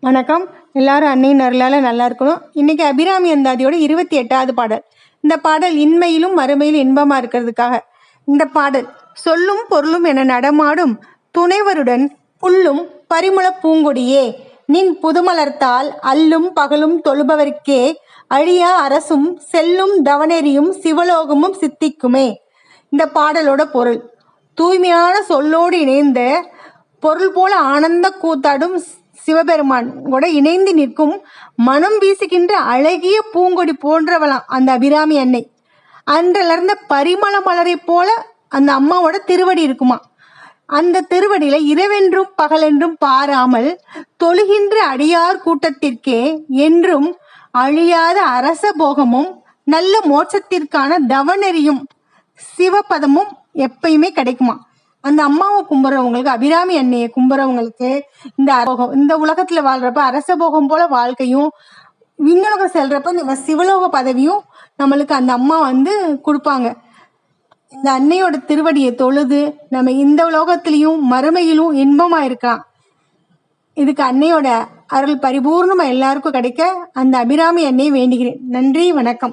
வணக்கம். எல்லாரும் அன்னையின் அருளால் நல்லா இருக்கணும். இன்றைக்கி அபிராமி அந்தாதியோட இருபத்தி எட்டாவது பாடல். இந்த பாடல் இன்மையிலும் மறுமையிலும் இன்பமாக இருக்கிறதுக்காக. இந்த பாடல் சொல்லும் பொருளும் என நடமாடும் துணைவருடன் புல்லும் பரிமள பூங்கொடியே. நின் புதுமலர்த்தால் அல்லும் பகலும் தொழுபவர்க்கே. அழியா அரசும் செல்லும் தவநெறியும் சிவலோகமும் சித்திக்குமே. இந்த பாடலோட பொருள் தூய்மையான சொல்லோடு இணைந்த பொருள் போல ஆனந்த கூத்தாடும் சிவபெருமான் கூட இணைந்து நிற்கும் மனம் வீசுகின்ற அழகிய பூங்கொடி போன்றவளாம் அந்த அபிராமி அன்னை. அன்றிலிருந்த பரிமள மலரை போல அந்த அம்மாவோட திருவடி இருக்குமா. அந்த திருவடியில இரவென்றும் பகலென்றும் பாராமல் தொழுகின்ற அடியார் கூட்டத்திற்கே என்றும் அழியாத அரச போகமும் நல்ல மோட்சத்திற்கான தவநெறியும் சிவபதமும் எப்பயுமே கிடைக்குமா. அந்த அம்மாவை கும்புறவங்களுக்கு அபிராமி அன்னையை கும்புறவங்களுக்கு இந்த அரோகம் இந்த உலகத்துல வாழ்றப்ப அரச போகம் போல வாழ்க்கையும் விண்ணுலகம் செல்றப்ப இந்த சிவலோக பதவியும் நம்மளுக்கு அந்த அம்மா வந்து கொடுப்பாங்க. இந்த அன்னையோட திருவடியை தொழுது நம்ம இந்த உலோகத்திலையும் மறுமையிலும் இன்பமா இருக்கலாம். இதுக்கு அன்னையோட அருள் பரிபூர்ணமா எல்லாருக்கும் கிடைக்க அந்த அபிராமி அன்னையை வேண்டுகிறேன். நன்றி வணக்கம்.